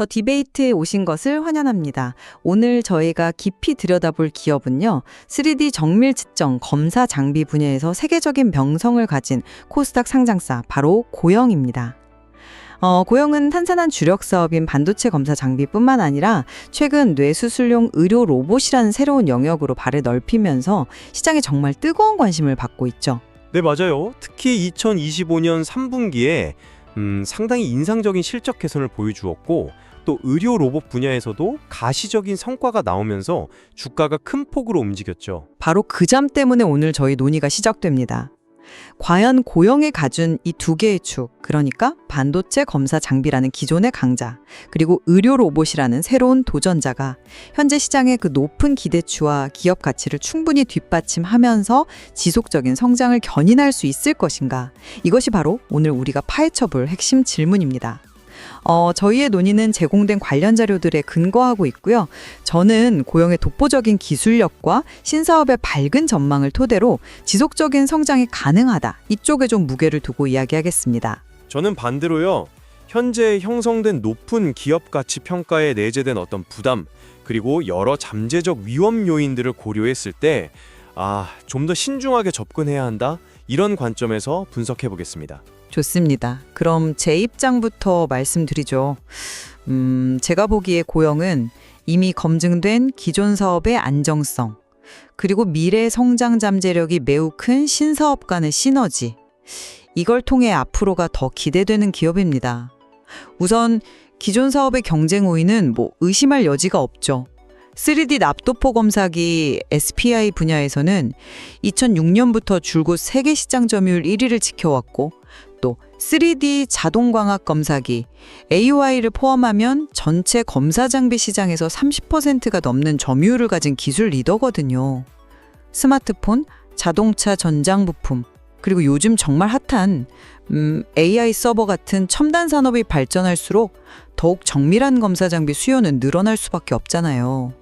더 디베이트에 오신 것을 환영합니다. 오늘 저희가 깊이 들여다볼 기업은요. 3D 정밀 측정 검사 장비 분야에서 세계적인 명성을 가진 코스닥 상장사 바로 고영입니다. 어, 고영은 탄산한 주력 사업인 반도체 검사 장비뿐만 아니라 최근 뇌수술용 의료 로봇이라는 새로운 영역으로 발을 넓히면서 시장에 정말 뜨거운 관심을 받고 있죠. 네, 맞아요. 특히 2025년 3분기에 음, 상당히 인상적인 실적 개선을 보여주었고 또 의료 로봇 분야에서도 가시적인 성과가 나오면서 주가가 큰 폭으로 움직였죠. 바로 그 점 때문에 오늘 저희 논의가 시작됩니다. 과연 고영이 가진 이두 개의 축, 그러니까 반도체 검사 장비라는 기존의 강자, 그리고 의료 로봇이라는 새로운 도전자가 현재 시장의 그 높은 기대치와 기업 가치를 충분히 뒷받침하면서 지속적인 성장을 견인할 수 있을 것인가? 이것이 바로 오늘 우리가 파헤쳐 볼 핵심 질문입니다. 어, 저희의 논의는 제공된 관련 자료들에 근거하고 있고요. 저는 고영의 독보적인 기술력과 신사업의 밝은 전망을 토대로 지속적인 성장이 가능하다. 이쪽에 좀 무게를 두고 이야기하겠습니다. 저는 반대로요. 현재 형성된 높은 기업 가치 평가에 내재된 어떤 부담 그리고 여러 잠재적 위험 요인들을 고려했을 때 아, 좀 더 신중하게 접근해야 한다. 이런 관점에서 분석해 보겠습니다. 좋습니다. 그럼 제 입장부터 말씀드리죠. 음, 제가 보기에 고영은 이미 검증된 기존 사업의 안정성, 그리고 미래 성장 잠재력이 매우 큰 신사업 간의 시너지, 이걸 통해 앞으로가 더 기대되는 기업입니다. 우선 기존 사업의 경쟁 우위는 뭐 의심할 여지가 없죠. 3D 납도포 검사기 SPI 분야에서는 2006년부터 줄곧 세계 시장 점유율 1위를 지켜왔고 또 3D 자동 광학 검사기 AUI를 포함하면 전체 검사 장비 시장에서 30%가 넘는 점유율을 가진 기술 리더거든요. 스마트폰, 자동차 전장 부품, 그리고 요즘 정말 핫한 음, AI 서버 같은 첨단 산업이 발전할수록 더욱 정밀한 검사 장비 수요는 늘어날 수밖에 없잖아요.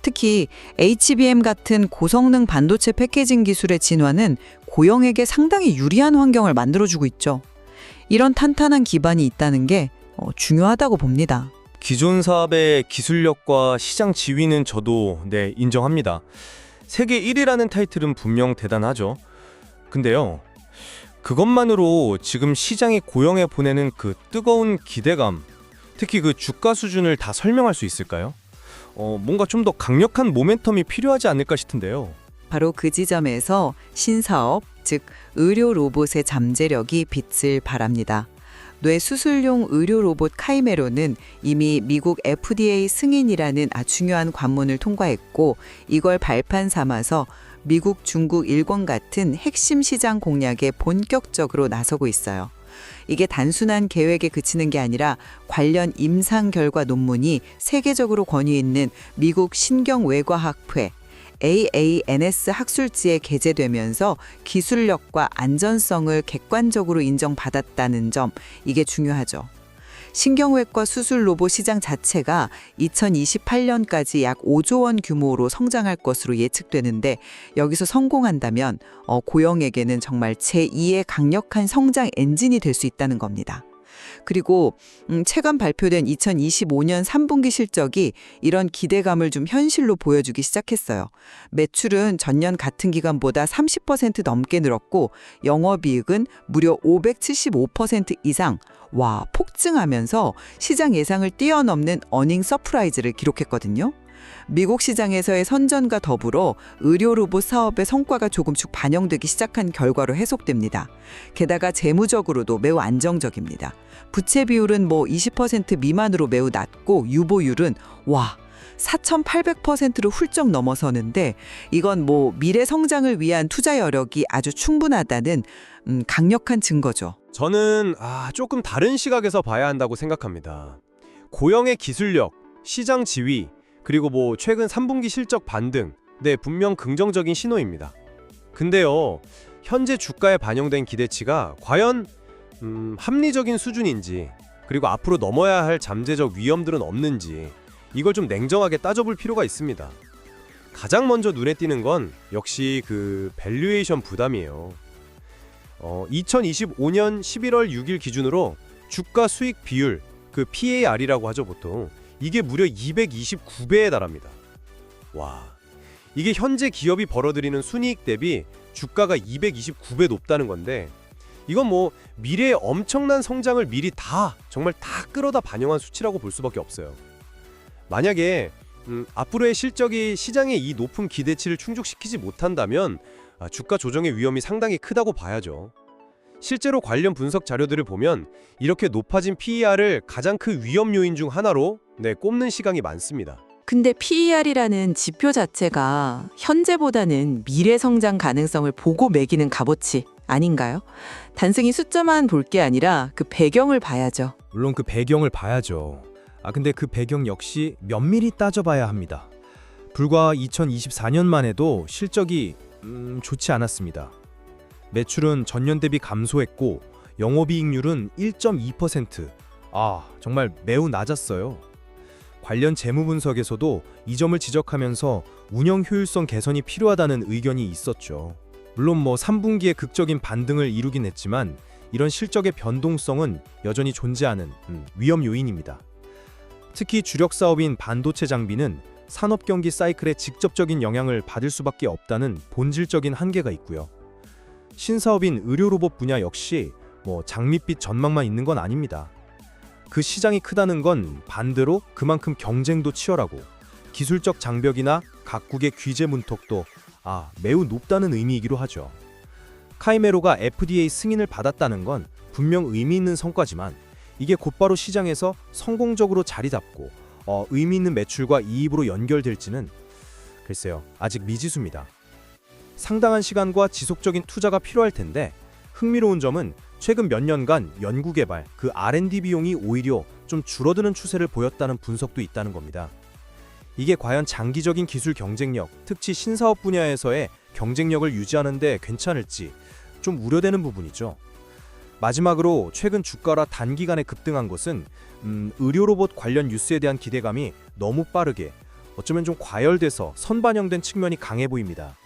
특히 HBM 같은 고성능 반도체 패키징 기술의 진화는 고영에게 상당히 유리한 환경을 만들어주고 있죠. 이런 탄탄한 기반이 있다는 게 어, 중요하다고 봅니다. 기존 사업의 기술력과 시장 지위는 저도 네 인정합니다. 세계 1위라는 타이틀은 분명 대단하죠. 근데요. 그것만으로 지금 시장이 고영해 보내는 그 뜨거운 기대감, 특히 그 주가 수준을 다 설명할 수 있을까요? 어, 뭔가 좀 더 강력한 모멘텀이 필요하지 않을까 싶은데요. 바로 그 지점에서 신사업, 즉 의료 로봇의 잠재력이 빛을 발합니다. 뇌 수술용 의료 로봇 카이메로는 이미 미국 FDA 승인이라는 중요한 관문을 통과했고 이걸 발판 삼아서 미국, 중국, 일본 같은 핵심 시장 공략에 본격적으로 나서고 있어요. 이게 단순한 계획에 그치는 게 아니라 관련 임상 결과 논문이 세계적으로 권위 있는 미국 신경외과학회 AANS 학술지에 게재되면서 기술력과 안전성을 객관적으로 인정받았다는 점, 이게 중요하죠. 신경외과 수술 로봇 시장 자체가 2028년까지 약 5조 원 규모로 성장할 것으로 예측되는데 여기서 성공한다면 어, 고영에게는 정말 제2의 강력한 성장 엔진이 될 수 있다는 겁니다. 그리고 음, 최근 발표된 2025년 3분기 실적이 이런 기대감을 좀 현실로 보여주기 시작했어요. 매출은 전년 같은 기간보다 30% 넘게 늘었고 영업이익은 무려 575% 이상 와 폭증하면서 시장 예상을 뛰어넘는 어닝 서프라이즈를 기록했거든요. 미국 시장에서의 선전과 더불어 의료 로봇 사업의 성과가 조금씩 반영되기 시작한 결과로 해석됩니다. 게다가 재무적으로도 매우 안정적입니다. 부채 비율은 뭐 20% 미만으로 매우 낮고 유보율은 와 4,800%를 훌쩍 넘어서는데 이건 뭐 미래 성장을 위한 투자 여력이 아주 충분하다는 음, 강력한 증거죠. 저는 아, 조금 다른 시각에서 봐야 한다고 생각합니다. 고영의 기술력, 시장 지위, 그리고 뭐 최근 3분기 실적 반등, 네, 분명 긍정적인 신호입니다. 근데요, 현재 주가에 반영된 기대치가 과연 음, 합리적인 수준인지, 그리고 앞으로 넘어야 할 잠재적 위험들은 없는지, 이걸 좀 냉정하게 따져볼 필요가 있습니다. 가장 먼저 눈에 띄는 건 역시 그 밸류에이션 부담이에요. 어, 2025년 11월 6일 기준으로 주가 수익 비율 그 PAR이라고 하죠 보통. 이게 무려 229배에 달합니다. 와, 이게 현재 기업이 벌어들이는 순이익 대비 주가가 229배 높다는 건데 이건 뭐 미래의 엄청난 성장을 미리 다 정말 다 끌어다 반영한 수치라고 볼 수밖에 없어요. 만약에 음, 앞으로의 실적이 시장의 이 높은 기대치를 충족시키지 못한다면 아, 주가 조정의 위험이 상당히 크다고 봐야죠. 실제로 관련 분석 자료들을 보면 이렇게 높아진 PER을 가장 큰 위험 요인 중 하나로 네, 꼽는 시각이 많습니다. 근데 PER이라는 지표 자체가 현재보다는 미래 성장 가능성을 보고 매기는 값어치 아닌가요? 단순히 숫자만 볼 게 아니라 그 배경을 봐야죠. 물론 그 배경을 봐야죠. 아 근데 그 배경 역시 면밀히 따져봐야 합니다. 불과 2024년만 해도 실적이 음, 좋지 않았습니다. 매출은 전년 대비 감소했고 영업이익률은 1.2%. 아 정말 매우 낮았어요. 관련 재무 분석에서도 이 점을 지적하면서 운영 효율성 개선이 필요하다는 의견이 있었죠. 물론 뭐 3분기에 극적인 반등을 이루긴 했지만 이런 실적의 변동성은 여전히 존재하는 음, 위험 요인입니다. 특히 주력 사업인 반도체 장비는 산업 경기 사이클에 직접적인 영향을 받을 수밖에 없다는 본질적인 한계가 있고요. 신사업인 의료 로봇 분야 역시 뭐 장밋빛 전망만 있는 건 아닙니다. 그 시장이 크다는 건 반대로 그만큼 경쟁도 치열하고 기술적 장벽이나 각국의 규제 문턱도 아, 매우 높다는 의미이기도 하죠. 카이메로가 FDA 승인을 받았다는 건 분명 의미 있는 성과지만 이게 곧바로 시장에서 성공적으로 자리 잡고 어, 의미 있는 매출과 이입으로 연결될지는 글쎄요 아직 미지수입니다. 상당한 시간과 지속적인 투자가 필요할 텐데 흥미로운 점은 최근 몇 년간 연구개발 그 R&D 비용이 오히려 좀 줄어드는 추세를 보였다는 분석도 있다는 겁니다. 이게 과연 장기적인 기술 경쟁력, 특히 신사업 분야에서의 경쟁력을 유지하는 데 괜찮을지 좀 우려되는 부분이죠. 마지막으로 최근 주가라 단기간에 급등한 것은 음, 의료 로봇 관련 뉴스에 대한 기대감이 너무 빠르게 어쩌면 좀 과열돼서 선반영된 측면이 강해 보입니다.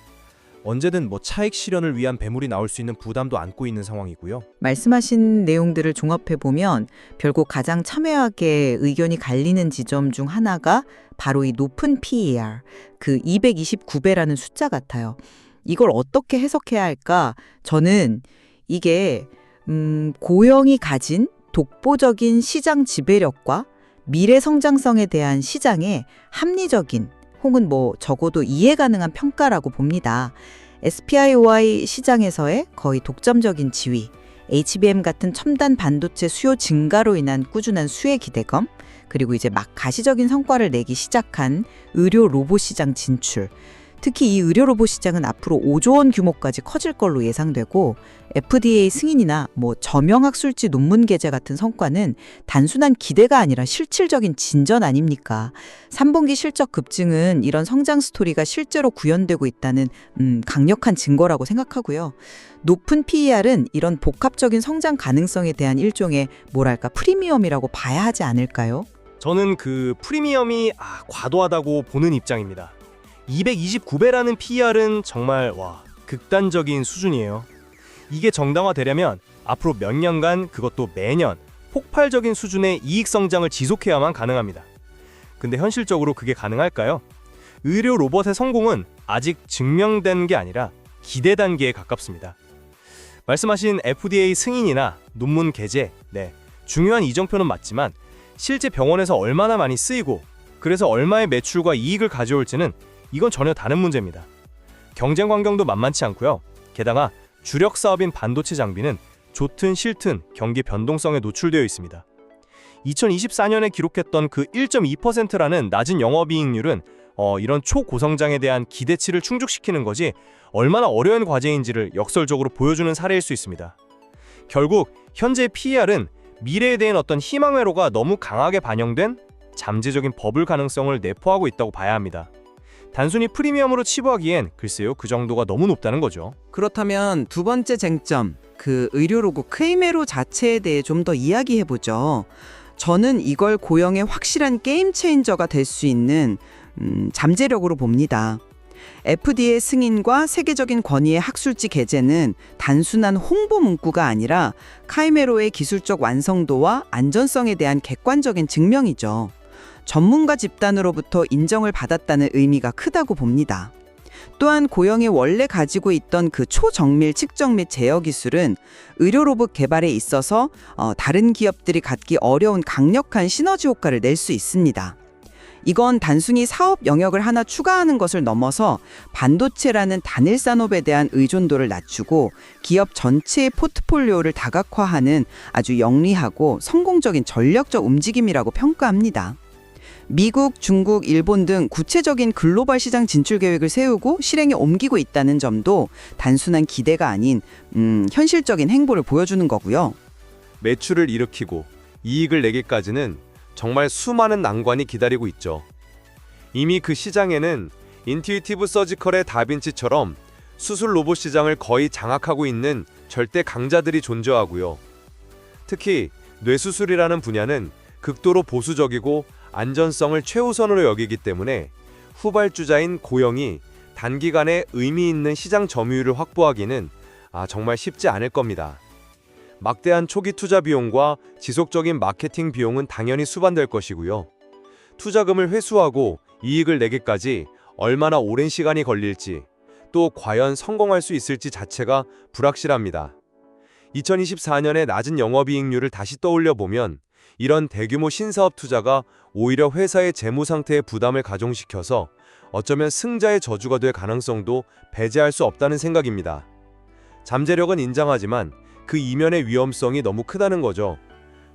언제든 뭐 차익 실현을 위한 배물이 나올 수 있는 부담도 안고 있는 상황이고요. 말씀하신 내용들을 종합해 보면 결국 가장 첨예하게 의견이 갈리는 지점 중 하나가 바로 이 높은 PER, 그 229배라는 숫자 같아요. 이걸 어떻게 해석해야 할까? 저는 이게 음, 고영이 가진 독보적인 시장 지배력과 미래 성장성에 대한 시장의 합리적인 혹은 뭐 적어도 이해 가능한 평가라고 봅니다. SPIOI 시장에서의 거의 독점적인 지위, HBM 같은 첨단 반도체 수요 증가로 인한 꾸준한 수혜 기대감, 그리고 이제 막 가시적인 성과를 내기 시작한 의료 로봇 시장 진출. 특히 이 의료 로봇 시장은 앞으로 5조 원 규모까지 커질 걸로 예상되고 FDA 승인이나 뭐 저명학 술지 논문 게재 같은 성과는 단순한 기대가 아니라 실질적인 진전 아닙니까? 3분기 실적 급증은 이런 성장 스토리가 실제로 구현되고 있다는 음, 강력한 증거라고 생각하고요. 높은 PER은 이런 복합적인 성장 가능성에 대한 일종의 뭐랄까 프리미엄이라고 봐야 하지 않을까요? 저는 그 프리미엄이 아, 과도하다고 보는 입장입니다. 229배라는 PER은 정말 와 극단적인 수준이에요. 이게 정당화되려면 앞으로 몇 년간 그것도 매년 폭발적인 수준의 이익 성장을 지속해야만 가능합니다. 근데 현실적으로 그게 가능할까요? 의료 로봇의 성공은 아직 증명된 게 아니라 기대 단계에 가깝습니다. 말씀하신 FDA 승인이나 논문 게재, 네, 중요한 이정표는 맞지만 실제 병원에서 얼마나 많이 쓰이고 그래서 얼마의 매출과 이익을 가져올지는 이건 전혀 다른 문제입니다. 경쟁 환경도 만만치 않고요. 게다가 주력 사업인 반도체 장비는 좋든 싫든 경기 변동성에 노출되어 있습니다. 2024년에 기록했던 그 1.2%라는 낮은 영업이익률은 어, 이런 초고성장에 대한 기대치를 충족시키는 것이 얼마나 어려운 과제인지를 역설적으로 보여주는 사례일 수 있습니다. 결국 현재 PER은 미래에 대한 어떤 희망 회로가 너무 강하게 반영된 잠재적인 버블 가능성을 내포하고 있다고 봐야 합니다. 단순히 프리미엄으로 치부하기엔 글쎄요 그 정도가 너무 높다는 거죠. 그렇다면 두 번째 쟁점, 그 의료 로고 크이메로 자체에 대해 좀 더 이야기해 보죠. 저는 이걸 고영의 확실한 게임 체인저가 될 수 있는 음, 잠재력으로 봅니다. FDA 승인과 세계적인 권위의 학술지 게재는 단순한 홍보 문구가 아니라 카이메로의 기술적 완성도와 안전성에 대한 객관적인 증명이죠. 전문가 집단으로부터 인정을 받았다는 의미가 크다고 봅니다. 또한 고영이 원래 가지고 있던 그 초정밀 측정 및 제어 기술은 의료 로봇 개발에 있어서 어, 다른 기업들이 갖기 어려운 강력한 시너지 효과를 낼 수 있습니다. 이건 단순히 사업 영역을 하나 추가하는 것을 넘어서 반도체라는 단일 산업에 대한 의존도를 낮추고 기업 전체의 포트폴리오를 다각화하는 아주 영리하고 성공적인 전략적 움직임이라고 평가합니다. 미국, 중국, 일본 등 구체적인 글로벌 시장 진출 계획을 세우고 실행에 옮기고 있다는 점도 단순한 기대가 아닌 음, 현실적인 행보를 보여주는 거고요. 매출을 일으키고 이익을 내기까지는 정말 수많은 난관이 기다리고 있죠. 이미 그 시장에는 인투이티브 서지컬의 다빈치처럼 수술 로봇 시장을 거의 장악하고 있는 절대 강자들이 존재하고요. 특히 뇌수술이라는 분야는 극도로 보수적이고 안전성을 최우선으로 여기기 때문에 후발주자인 고영이 단기간에 의미 있는 시장 점유율을 확보하기는 아, 정말 쉽지 않을 겁니다. 막대한 초기 투자 비용과 지속적인 마케팅 비용은 당연히 수반될 것이고요. 투자금을 회수하고 이익을 내기까지 얼마나 오랜 시간이 걸릴지 또 과연 성공할 수 있을지 자체가 불확실합니다. 2024년의 낮은 영업이익률을 다시 떠올려 보면 이런 대규모 신사업 투자가 오히려 회사의 재무 상태에 부담을 가중시켜서 어쩌면 승자의 저주가 될 가능성도 배제할 수 없다는 생각입니다. 잠재력은 인정하지만 그 이면의 위험성이 너무 크다는 거죠.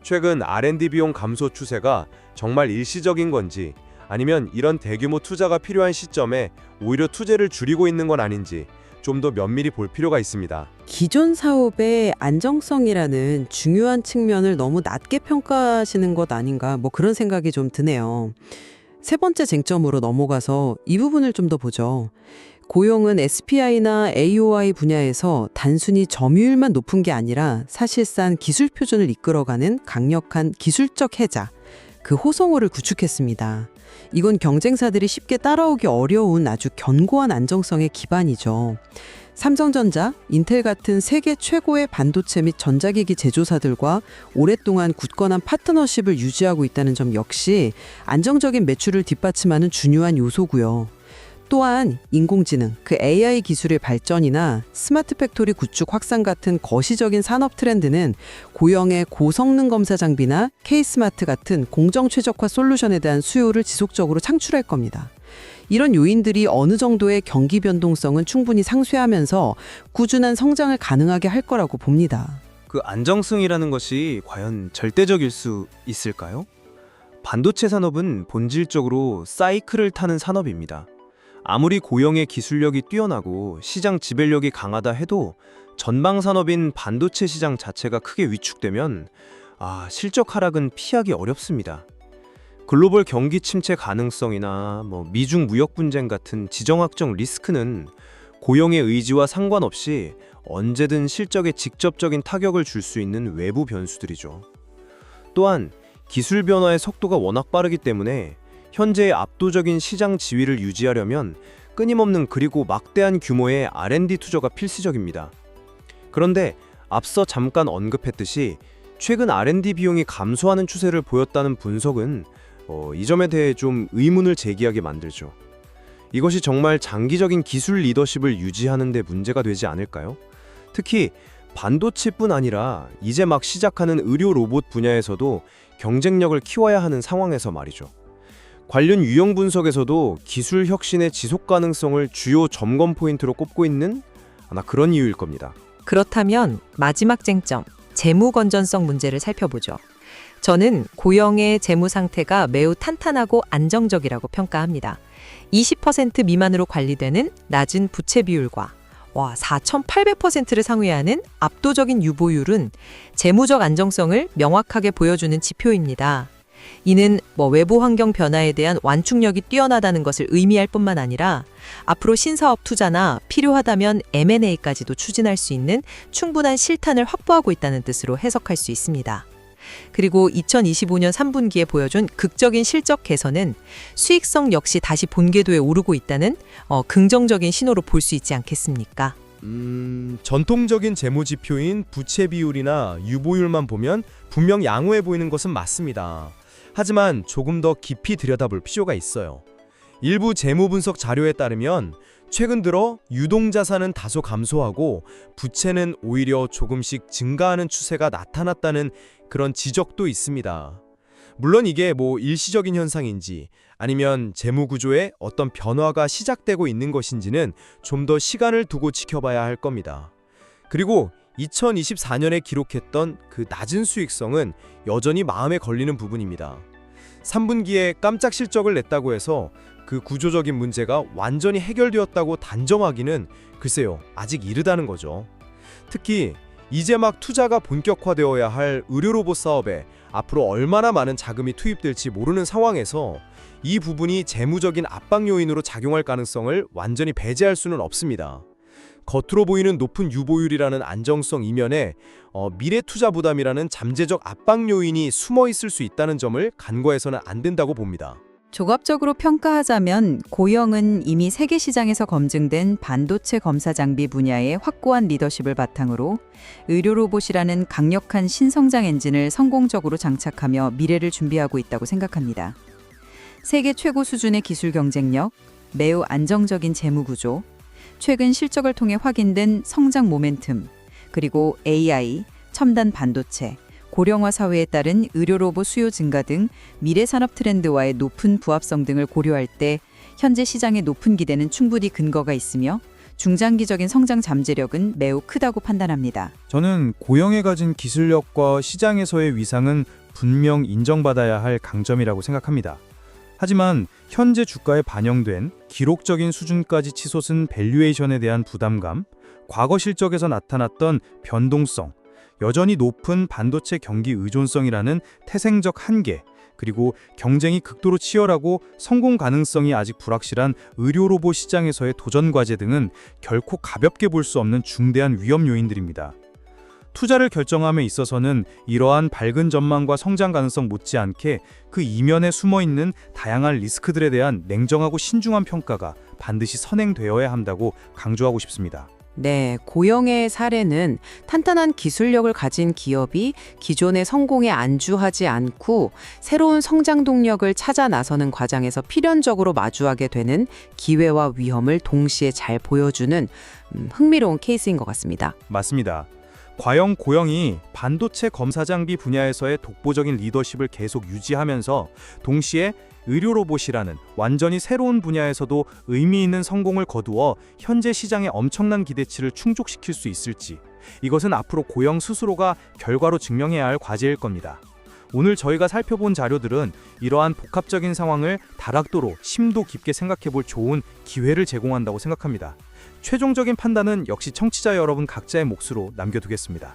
최근 R&D 비용 감소 추세가 정말 일시적인 건지 아니면 이런 대규모 투자가 필요한 시점에 오히려 투자를 줄이고 있는 건 아닌지 좀 더 면밀히 볼 필요가 있습니다. 기존 사업의 안정성이라는 중요한 측면을 너무 낮게 평가하시는 것 아닌가 뭐 그런 생각이 좀 드네요. 세 번째 쟁점으로 넘어가서 이 부분을 좀 더 보죠. 고용은 SPI나 AOI 분야에서 단순히 점유율만 높은 게 아니라 사실상 기술 표준을 이끌어가는 강력한 기술적 해자, 그 호성호를 구축했습니다. 이건 경쟁사들이 쉽게 따라오기 어려운 아주 견고한 안정성의 기반이죠. 삼성전자, 인텔 같은 세계 최고의 반도체 및 전자기기 제조사들과 오랫동안 굳건한 파트너십을 유지하고 있다는 점 역시 안정적인 매출을 뒷받침하는 중요한 요소고요. 또한 인공지능, 그 AI 기술의 발전이나 스마트 팩토리 구축 확산 같은 거시적인 산업 트렌드는 고형의 고성능 검사 장비나 K-스마트 같은 공정 최적화 솔루션에 대한 수요를 지속적으로 창출할 겁니다. 이런 요인들이 어느 정도의 경기 변동성은 충분히 상쇄하면서 꾸준한 성장을 가능하게 할 거라고 봅니다. 그 안정성이라는 것이 과연 절대적일 수 있을까요? 반도체 산업은 본질적으로 사이클을 타는 산업입니다. 아무리 고영의 기술력이 뛰어나고 시장 지배력이 강하다 해도 전방 산업인 반도체 시장 자체가 크게 위축되면 아, 실적 하락은 피하기 어렵습니다. 글로벌 경기 침체 가능성이나 뭐 미중 무역 분쟁 같은 지정학적 리스크는 고영의 의지와 상관없이 언제든 실적에 직접적인 타격을 줄 수 있는 외부 변수들이죠. 또한 기술 변화의 속도가 워낙 빠르기 때문에 현재의 압도적인 시장 지위를 유지하려면 끊임없는 그리고 막대한 규모의 R&D 투자가 필수적입니다. 그런데 앞서 잠깐 언급했듯이 최근 R&D 비용이 감소하는 추세를 보였다는 분석은 어, 이 점에 대해 좀 의문을 제기하게 만들죠. 이것이 정말 장기적인 기술 리더십을 유지하는 데 문제가 되지 않을까요? 특히 반도체뿐 아니라 이제 막 시작하는 의료 로봇 분야에서도 경쟁력을 키워야 하는 상황에서 말이죠. 관련 유형 분석에서도 기술 혁신의 지속 가능성을 주요 점검 포인트로 꼽고 있는 아마 그런 이유일 겁니다. 그렇다면 마지막 쟁점, 재무 건전성 문제를 살펴보죠. 저는 고영의 재무 상태가 매우 탄탄하고 안정적이라고 평가합니다. 20% 미만으로 관리되는 낮은 부채 비율과 와, 4,800%를 상회하는 압도적인 유보율은 재무적 안정성을 명확하게 보여주는 지표입니다. 이는 뭐 외부 환경 변화에 대한 완충력이 뛰어나다는 것을 의미할 뿐만 아니라 앞으로 신사업 투자나 필요하다면 M&A까지도 추진할 수 있는 충분한 실탄을 확보하고 있다는 뜻으로 해석할 수 있습니다. 그리고 2025년 3분기에 보여준 극적인 실적 개선은 수익성 역시 다시 본궤도에 오르고 있다는 어, 긍정적인 신호로 볼 수 있지 않겠습니까? 음, 전통적인 재무 지표인 부채 비율이나 유보율만 보면 분명 양호해 보이는 것은 맞습니다. 하지만 조금 더 깊이 들여다볼 필요가 있어요. 일부 재무 분석 자료에 따르면 최근 들어 유동 자산은 다소 감소하고 부채는 오히려 조금씩 증가하는 추세가 나타났다는 그런 지적도 있습니다. 물론 이게 뭐 일시적인 현상인지 아니면 재무 구조에 어떤 변화가 시작되고 있는 것인지는 좀 더 시간을 두고 지켜봐야 할 겁니다. 그리고 2024년에 기록했던 그 낮은 수익성은 여전히 마음에 걸리는 부분입니다. 3분기에 깜짝 실적을 냈다고 해서 그 구조적인 문제가 완전히 해결되었다고 단정하기는 글쎄요, 아직 이르다는 거죠. 특히 이제 막 투자가 본격화되어야 할 의료 로봇 사업에 앞으로 얼마나 많은 자금이 투입될지 모르는 상황에서 이 부분이 재무적인 압박 요인으로 작용할 가능성을 완전히 배제할 수는 없습니다. 겉으로 보이는 높은 유보율이라는 안정성 이면에 어, 미래 투자 부담이라는 잠재적 압박 요인이 숨어 있을 수 있다는 점을 간과해서는 안 된다고 봅니다. 종합적으로 평가하자면 고영은 이미 세계 시장에서 검증된 반도체 검사 장비 분야의 확고한 리더십을 바탕으로 의료 로봇이라는 강력한 신성장 엔진을 성공적으로 장착하며 미래를 준비하고 있다고 생각합니다. 세계 최고 수준의 기술 경쟁력, 매우 안정적인 재무 구조, 최근 실적을 통해 확인된 성장 모멘텀, 그리고 AI, 첨단 반도체, 고령화 사회에 따른 의료 로봇 수요 증가 등 미래 산업 트렌드와의 높은 부합성 등을 고려할 때 현재 시장의 높은 기대는 충분히 근거가 있으며 중장기적인 성장 잠재력은 매우 크다고 판단합니다. 저는 고영에 가진 기술력과 시장에서의 위상은 분명 인정받아야 할 강점이라고 생각합니다. 하지만 현재 주가에 반영된 기록적인 수준까지 치솟은 밸류에이션에 대한 부담감, 과거 실적에서 나타났던 변동성, 여전히 높은 반도체 경기 의존성이라는 태생적 한계, 그리고 경쟁이 극도로 치열하고 성공 가능성이 아직 불확실한 의료 로봇 시장에서의 도전 과제 등은 결코 가볍게 볼 수 없는 중대한 위험 요인들입니다. 투자를 결정함에 있어서는 이러한 밝은 전망과 성장 가능성 못지않게 그 이면에 숨어 있는 다양한 리스크들에 대한 냉정하고 신중한 평가가 반드시 선행되어야 한다고 강조하고 싶습니다. 네, 고영의 사례는 탄탄한 기술력을 가진 기업이 기존의 성공에 안주하지 않고 새로운 성장 동력을 찾아 나서는 과정에서 필연적으로 마주하게 되는 기회와 위험을 동시에 잘 보여주는 음, 흥미로운 케이스인 것 같습니다. 맞습니다. 과연 고영이 반도체 검사 장비 분야에서의 독보적인 리더십을 계속 유지하면서 동시에 의료 로봇이라는 완전히 새로운 분야에서도 의미 있는 성공을 거두어 현재 시장의 엄청난 기대치를 충족시킬 수 있을지 이것은 앞으로 고영 스스로가 결과로 증명해야 할 과제일 겁니다. 오늘 저희가 살펴본 자료들은 이러한 복합적인 상황을 다락도로 심도 깊게 생각해 볼 좋은 기회를 제공한다고 생각합니다. 최종적인 판단은 역시 청취자 여러분 각자의 몫으로 남겨두겠습니다.